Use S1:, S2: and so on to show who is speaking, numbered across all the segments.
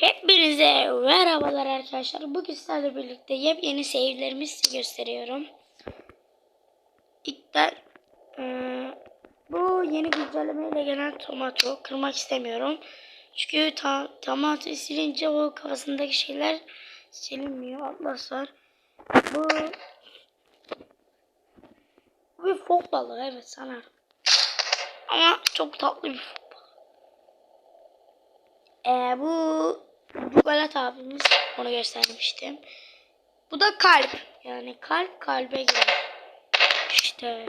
S1: Hepinize merhabalar arkadaşlar. Bugün sizlerle birlikte yepyeni save'lerimi size gösteriyorum. İlkten eee, bu yeni güncellemeyle gelen tomato kırmak istemiyorum. Çünkü ta tomato silince o kafasındaki şeyler silinmiyor. Atlaslar. Bu bir fok balığı evet sanırım. Ama çok tatlı bir fok balığı. Ee, bu Cugalat abimiz onu göstermiştim. Bu da kalp. Yani kalp kalbe girer. İşte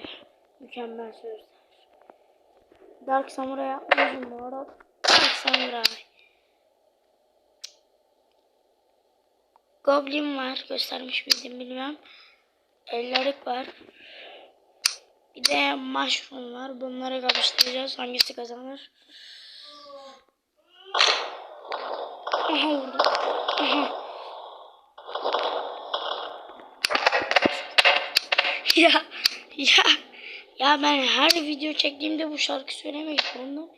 S1: mükemmel sözler. Dark Samurai yapmışım bu arada. Dark Samurai. Goblin var. Göstermiş miydim bilmem. Ellerik var. Bir de mushroom var. Bunları kapıştıracağız. Hangisi kazanır? Ya ya ya ben her video çektiğimde bu şarkı söylemek zorunda mıyım?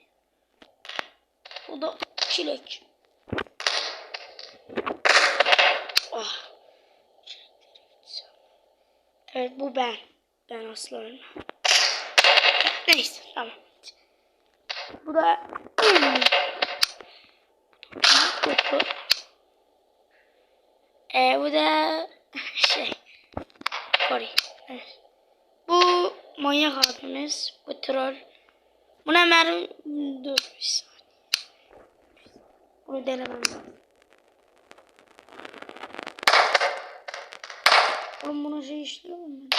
S1: O da çilek. Ah. Evet bu ben. Ben asla ölmem. Neyse tamam. Bu da Koku. Ee, bu da şey Kori. Bu manyak abimiz. Bu troll. Buna mermi... Dur bir saniye. Bunu denemem lazım. Oğlum bunun şey işliyor mu?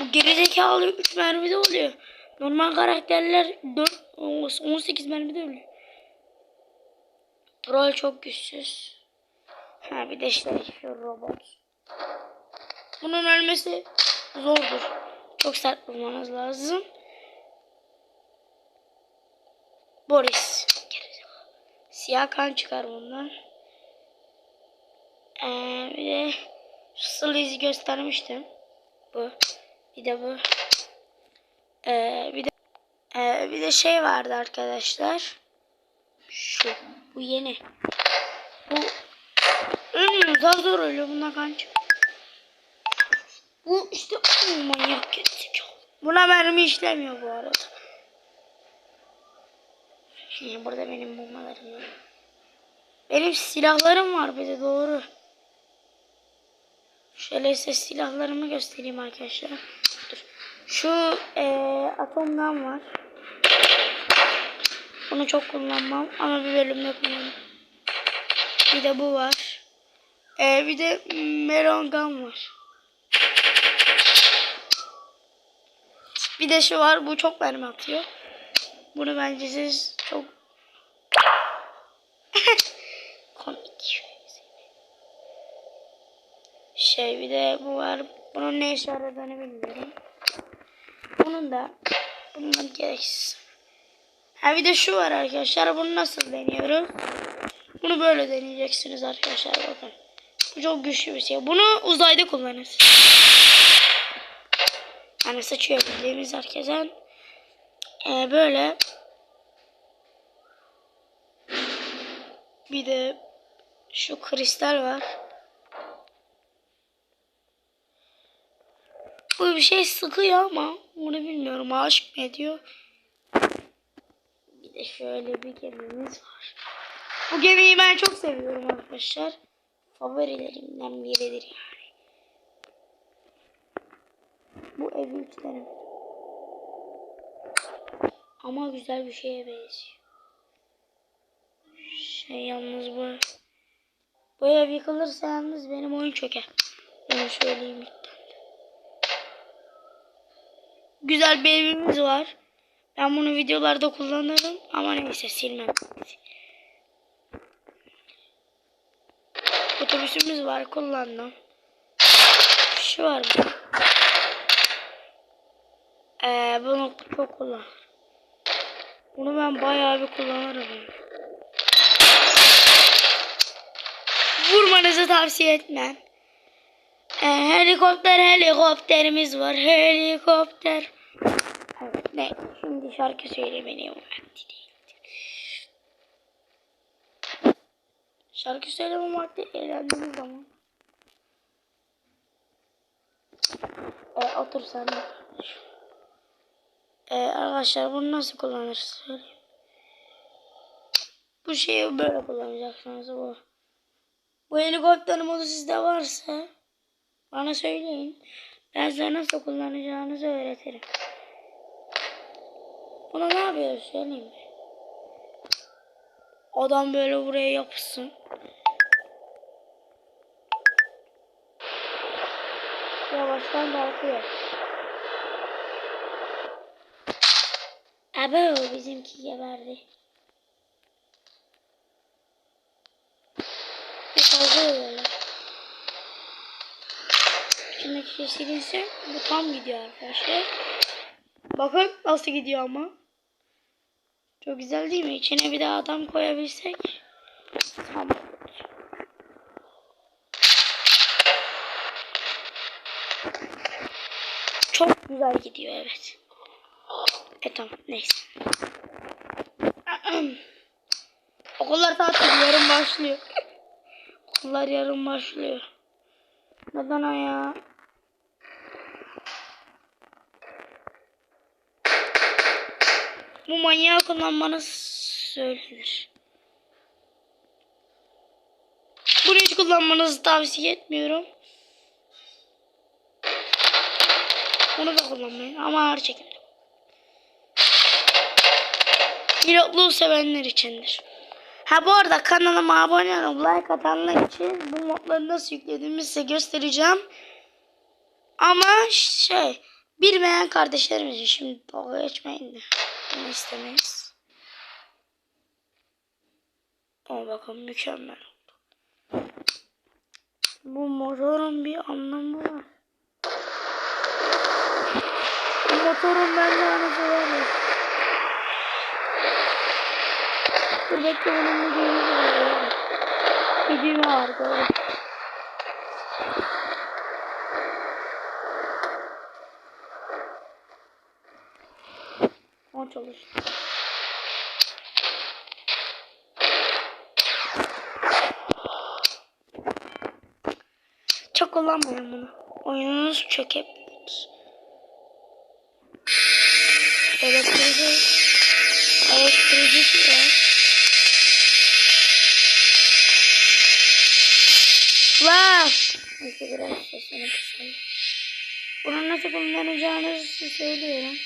S1: Bu gerizekalı 3 mermide oluyor. Normal karakterler 4, 18 mermide ölüyor. Troll çok güçsüz. Ha bir de işte şu robot. Bunun ölmesi zordur. Çok sert vurmanız lazım. Boris. Siyah kan çıkar bundan. Ee, bir de Sleaze'i göstermiştim. Bu. Bir de bu. Ee, bir de ee, bir de şey vardı arkadaşlar. Şu. Bu yeni. Bu ölmüyor. Daha zor ölüyor. Bundan kan çıkıyor. Bu işte oh, manyak gerizekalı. Buna mermi işlemiyor bu arada. Şimdi burada benim bombalarım var. Benim silahlarım var bir de doğru. Şöyle size silahlarımı göstereyim arkadaşlar. Dur. Şu eee atomdan var. Bunu çok kullanmam ama bir bölümde kullanırım. Bir de bu var. Ee, bir de melon gun var. Bir de şu var. Bu çok mermi atıyor. Bunu bence siz çok komik. Şey bir de bu var. Bunun ne işe yaradığını bilmiyorum. Bunun da bundan gereksiz. Ha bir de şu var arkadaşlar. Bunu nasıl deniyoruz? Bunu böyle deneyeceksiniz arkadaşlar bakın. Bu çok güçlü bir şey. Bunu uzayda kullanırız. Yani sıçıyor bildiğimiz herkese. Ee, böyle. Bir de şu kristal var. Bu bir şey sıkıyor ama onu bilmiyorum. Aşık mı ediyor? De şöyle bir gemimiz var. Bu gemiyi ben çok seviyorum arkadaşlar. Favorilerimden biridir yani. Bu ev yüklerim. Ama güzel bir şeye benziyor. Şey yalnız bu. Bu ev yıkılırsa yalnız benim oyun çöker. Onu söyleyeyim. Güzel bir evimiz var. Ben bunu videolarda kullanırım ama neyse silmem. Otobüsümüz var kullandım. Şu var mı? Ee, bunu çok kullan. Bunu ben bayağı bir kullanırım. Vurmanızı tavsiye etmem. Ee, helikopter helikopterimiz var. Helikopter. Evet ne? Şimdi şarkı söylemeliyim. vakti. Şarkı söyleme vakti eğlendiğimiz zaman. E, otur sen de. E, arkadaşlar bunu nasıl kullanırız söyleyeyim. Bu şeyi böyle kullanacaksınız bu. Bu helikopter modu sizde varsa bana söyleyin. Ben size nasıl kullanacağınızı öğretirim. Buna ne yapıyoruz söyleyeyim? Adam böyle buraya yapışsın. Yavaştan kalkıyor. Abo bizimki geberdi. Kalkıyor şey silinse bu tam gidiyor arkadaşlar. Bakın nasıl gidiyor ama. Çok güzel değil mi? İçine bir de adam koyabilsek. Tamam. Çok güzel gidiyor evet. E tamam neyse. Okullar tatil yarın başlıyor. Okullar yarın başlıyor. Neden o ya? Bu manyağı kullanmanız söylenir. Bunu hiç kullanmanızı tavsiye etmiyorum. Bunu da kullanmayın ama ağır şekilde. Pilotluğu sevenler içindir. Ha bu arada kanalıma abone olup like atanlar için bu modları nasıl yüklediğimi size göstereceğim. Ama şey bilmeyen kardeşlerimiz şimdi dalga geçmeyin de. Bunu istemeyiz. Ama bakın mükemmel oldu. Bu motorun bir anlamı var. Bu motorun bende anlamı var. Dur bekle bunun bir düğmesi var. Bir düğme var böyle. O çalıştı. Çok kullanmayın bunu. Oyununuz çökebilir. Elektriği elektriği var. Var. Neyse biraz sesini kısayım. Bunu nasıl kullanacağınızı söylüyorum.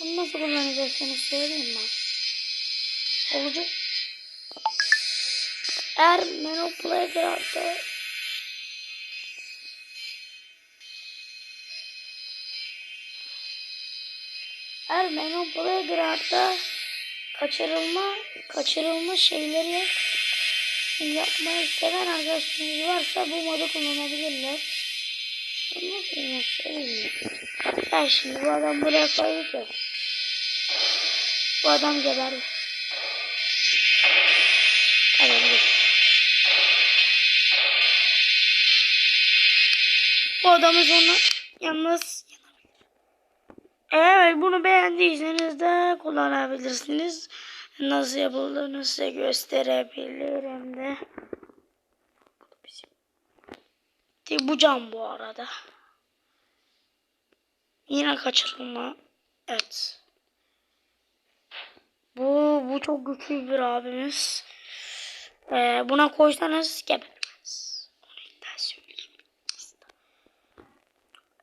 S1: Bunu nasıl kullanacaksınız söyleyeyim mi? Olacak. Eğer Meno Playground'da Eğer Meno Playground'da kaçırılma kaçırılma şeyleri yapmayı seven arkadaşlarınız varsa bu modu kullanabilirler. Nasıl söyleyeyim. Ya şimdi bu adam buraya koyduk ya. Bu adam geberdi. Tamam. Bu adamı sonra yalnız Evet bunu beğendiyseniz de kullanabilirsiniz. Nasıl yapıldığını size gösterebilirim de. Bu cam bu arada. Yine kaçırılma. Evet. Bu çok güçlü bir abimiz. Ee, buna koysanız gebermez.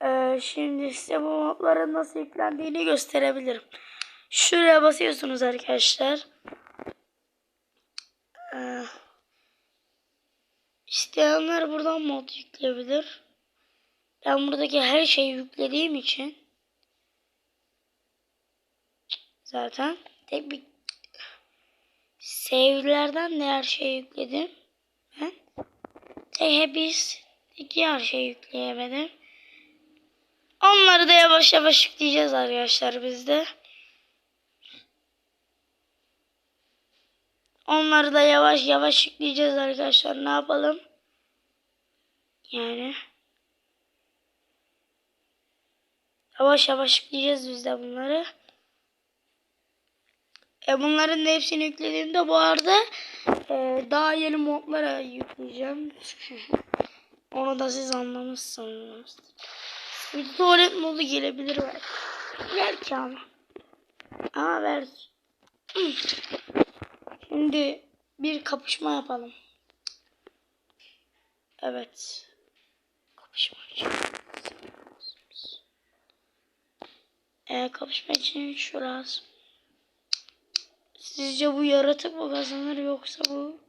S1: Ee, şimdi size bu modların nasıl yüklendiğini gösterebilirim. Şuraya basıyorsunuz arkadaşlar. Ee, isteyenler buradan mod yükleyebilir. Ben buradaki her şeyi yüklediğim için zaten tek bir save'lerden de her şeyi yükledim. Ben tek hepsi her şeyi yükleyemedim. Onları da yavaş yavaş yükleyeceğiz arkadaşlar biz de. Onları da yavaş yavaş yükleyeceğiz arkadaşlar. Ne yapalım? Yani Yavaş yavaş yükleyeceğiz biz de bunları. E bunların da hepsini yüklediğimde bu arada e, daha yeni modlara yükleyeceğim. Onu da siz anlamışsınız. Bir tuvalet modu gelebilir belki. Belki ama. Ama belki. Şimdi bir kapışma yapalım. Evet. Kapışma için. Ee, kapışma için şu. Sizce bu yaratık mı kazanır yoksa bu?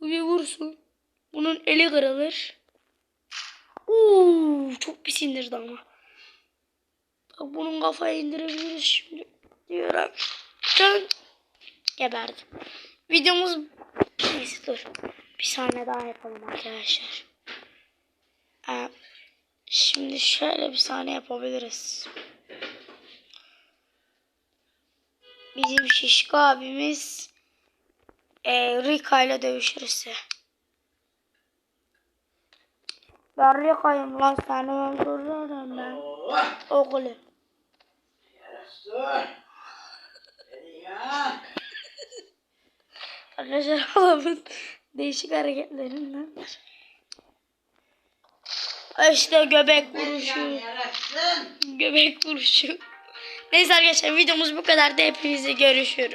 S1: Bu bir vursun. Bunun eli kırılır. Uuu çok pis indirdi ama. Bak bunun kafayı indirebiliriz şimdi. Diyorum. Can. Geberdi. Videomuz neyse dur. Bir saniye daha yapalım arkadaşlar. Ee, şimdi şöyle bir saniye yapabiliriz. Bizim şişko abimiz e, Rika ile dövüşürse. Ben Rika'yım lan seni öldürürüm ben. Oğlum. Arkadaşlar adamın değişik hareketlerinden. İşte göbek vuruşu. Göbek vuruşu. Neyse arkadaşlar videomuz bu kadar da hepinize görüşürüz.